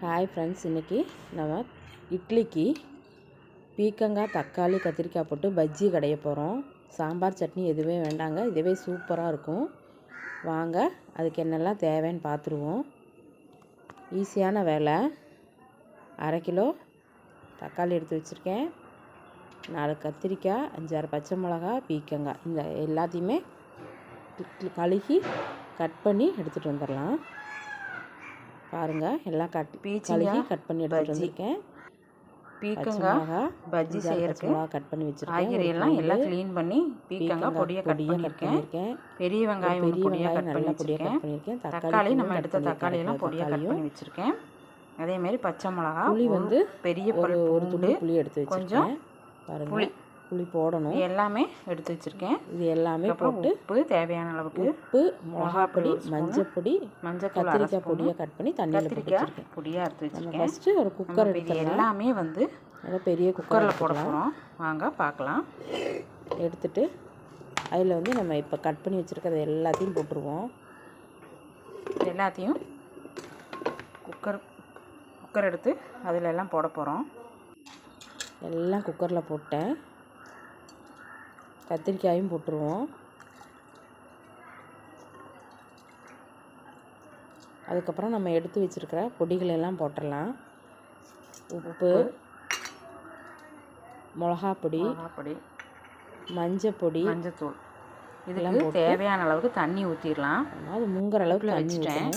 Hi friends இன்றைக்கி நம்ம இட்லிக்கு பீக்கங்காய் தக்காளி கத்திரிக்காய் போட்டு பஜ்ஜி கடைய போகிறோம் சாம்பார் சட்னி எதுவுமே வேண்டாங்க. இதுவே சூப்பராக இருக்கும். வாங்க அதுக்கு என்னெல்லாம் தேவைன்னு பார்த்துருவோம் ஈஸியான வேலை. அரை கிலோ தக்காளி எடுத்து வச்சுருக்கேன். நாலு கத்திரிக்காய் அஞ்சாறு பச்சை மிளகா பீக்கங்காய் இந்த எல்லாத்தையுமே கழுகி கட் பண்ணி எடுத்துகிட்டு வந்துடலாம். பாருங்கள் எல்லாம் கட் கழுகி கட் பண்ணி எடுத்துகிட்டு பஜ்ஜி. வந்திருக்கேன். பீக்கங்காய் பஜ்ஜி செய்யறதுக்கு. கட் பண்ணி வச்சுருக்கேன். எல்லாம் எல்லாம் க்ளீன் பண்ணி பீக்கங்காய் பொடியை கட் பண்ணியிருக்கேன். பெரிய வெங்காயம் பெரிய வெங்காயம் கட் பண்ணி பொடியாக கட் பண்ணியிருக்கேன். தக்காளி நம்ம எடுத்த. தக்காளி எல்லாம் பொடியாக கட் பண்ணி வச்சுருக்கேன். அதே மாதிரி பச்சை மிளகா புளி வந்து பெரிய ஒரு துண்டு புளி எடுத்து வச்சுருக்கேன். பாருங்க. புளி. புளி போடணும். எல்லாமே எடுத்து வச்சுருக்கேன். இது எல்லாமே போட்டு உப்பு தேவையான அளவுக்கு உப்பு மிளகாப்பொடி ஸ்பூனு, மஞ்சள் கத்திரிக்காய் பொடியாக கட் பண்ணி தண்ணியில் கத்திரிக்காய் பொடியாக எடுத்து வச்சுருக்கேன். ஃபஸ்ட்டு ஒரு குக்கர் எடுத்துடலாம். எல்லாமே வந்து நல்லா பெரிய குக்கர் குக்கரில் போட போகிறோம் வாங்க பார்க்கலாம். எடுத்துட்டு அதில் வந்து நம்ம இப்போ கட் பண்ணி வச்சுருக்கிறது எல்லாத்தையும் போட்டுருவோம். எல்லாத்தையும் குக்கர் குக்கர் எடுத்து அதில் எல்லாம் போட போகிறோம் எல்லாம் குக்கரில் போட்டேன். கத்திரிக்காயும் போட்டுருவோம். அதுக்கப்புறம் நம்ம எடுத்து வச்சுருக்கிற பொடிகள் எல்லாம் போட்டுடலாம். உப்பு மிளகாப்பொடி பொடி மஞ்சள் பொடி மஞ்சத்தூள். இதுக்கு தேவையான அளவுக்கு தண்ணி ஊற்றிடலாம் அது முங்குற அளவுக்கு வச்சுட்டேன்.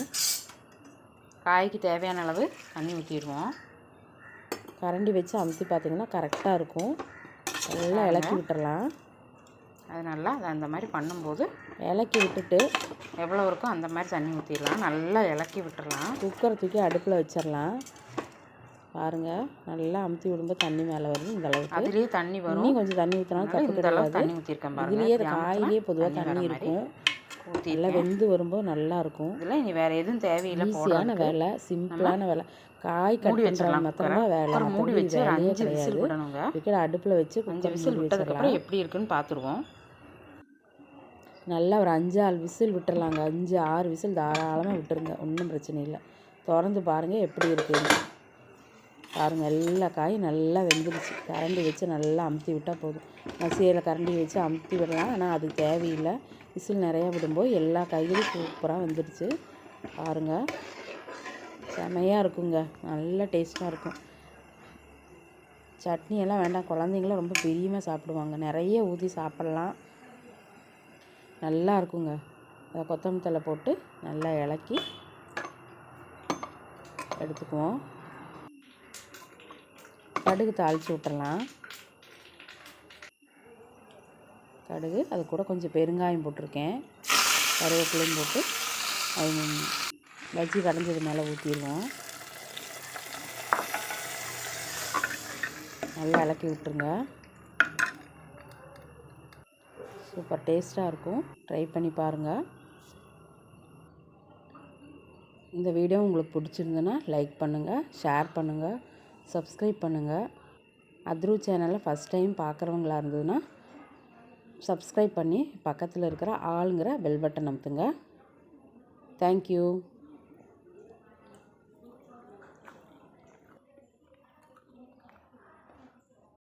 காய்க்கு தேவையான அளவு தண்ணி ஊற்றிடுவோம் கரண்டி வச்சு அமுத்தி பார்த்தீங்கன்னா கரெக்டாக இருக்கும். நல்லா இலக்கி விட்டுறலாம் அது நல்லா அது அந்த மாதிரி பண்ணும்போது இலக்கி விட்டுட்டு எவ்வளோ இருக்கோ அந்த மாதிரி தண்ணி ஊற்றிடலாம் நல்லா இலக்கி விட்டுறலாம். குக்கரை தூக்கி அடுப்பில் வச்சிடலாம். பாருங்கள் நல்லா அமுத்தி விடும்போது தண்ணி மேலே வருது இந்த அளவுக்கு. அதுலேயே தண்ணி வரும். இன்னும் கொஞ்சம் தண்ணி ஊற்றினாலும் தப்பு கிடையாது தண்ணி ஊற்றிருக்கேன் பாருங்க. இதுலேயே காயிலேயே பொதுவாக தண்ணி இருக்கும். நல்லா வெந்து வரும்போது நல்லா இருக்கும். இதில் இனி வேறு எதுவும் தேவையில்லை ஈஸியான வேலை சிம்பிளான வேலை. காய் கட் வச்சிடலாம் மாத்திரம்தான் வேலை. மூடி வச்சு அஞ்சு விசில் விடணுங்க. அடுப்பில் வச்சு குக்கர் விசில் விட்டதுக்கப்புறம் எப்படி இருக்குன்னு பார்த்துருவோம். நல்லா ஒரு அஞ்சு ஆறு விசில் விட்டுறலாங்க. அஞ்சு ஆறு விசில் தாராளமாக விட்டுருங்க. ஒன்றும் பிரச்சனை இல்லை. திறந்து பாருங்கள் எப்படி இருக்குன்னு. பாருங்கள் எல்லா காயும் நல்லா வெந்துடுச்சு கரண்டி வச்சு நல்லா அமுத்தி விட்டால் போதும். மசியில் கரண்டி வச்சு அமுத்தி விடலாம். ஆனால் அது தேவையில்லை. விசில் நிறையா விடும்போது எல்லா காய்கறியும் சூப்பராக வெந்துடுச்சு பாருங்கள் செமையாக இருக்குங்க. நல்ல டேஸ்ட்டாக இருக்கும். சட்னியெல்லாம் வேண்டாம். குழந்தைங்களாம் ரொம்ப பிரியமாக சாப்பிடுவாங்க. நிறைய ஊற்றி சாப்பிட்லாம். நல்லா இருக்குங்க. அதை கொத்தமல்லி தழை போட்டு நல்லா இலக்கி எடுத்துக்குவோம். கடுகு தாளித்து விட்டுறலாம். கடுகு அது கூட கொஞ்சம் பெருங்காயம் போட்டிருக்கேன். கருவேப்பிலையும் போட்டு அது பஜ்ஜி கடைஞ்சது மேலே ஊற்றிடுவோம் நல்லா இலக்கி விட்டுருங்க. சூப்பர் டேஸ்ட்டாக இருக்கும். ட்ரை பண்ணி பாருங்கள் இந்த வீடியோ உங்களுக்கு பிடிச்சிருந்துன்னா லைக் பண்ணுங்கள் ஷேர் பண்ணுங்கள் சப்ஸ்கிரைப் பண்ணுங்கள் அத்ரு சேனலை ஃபஸ்ட் டைம் பார்க்குறவங்களா இருந்ததுன்னா சப்ஸ்கிரைப் பண்ணி பக்கத்தில் இருக்கிற ஆளுங்கிற பெல் பட்டன் அமுத்துங்க. தேங்க்யூ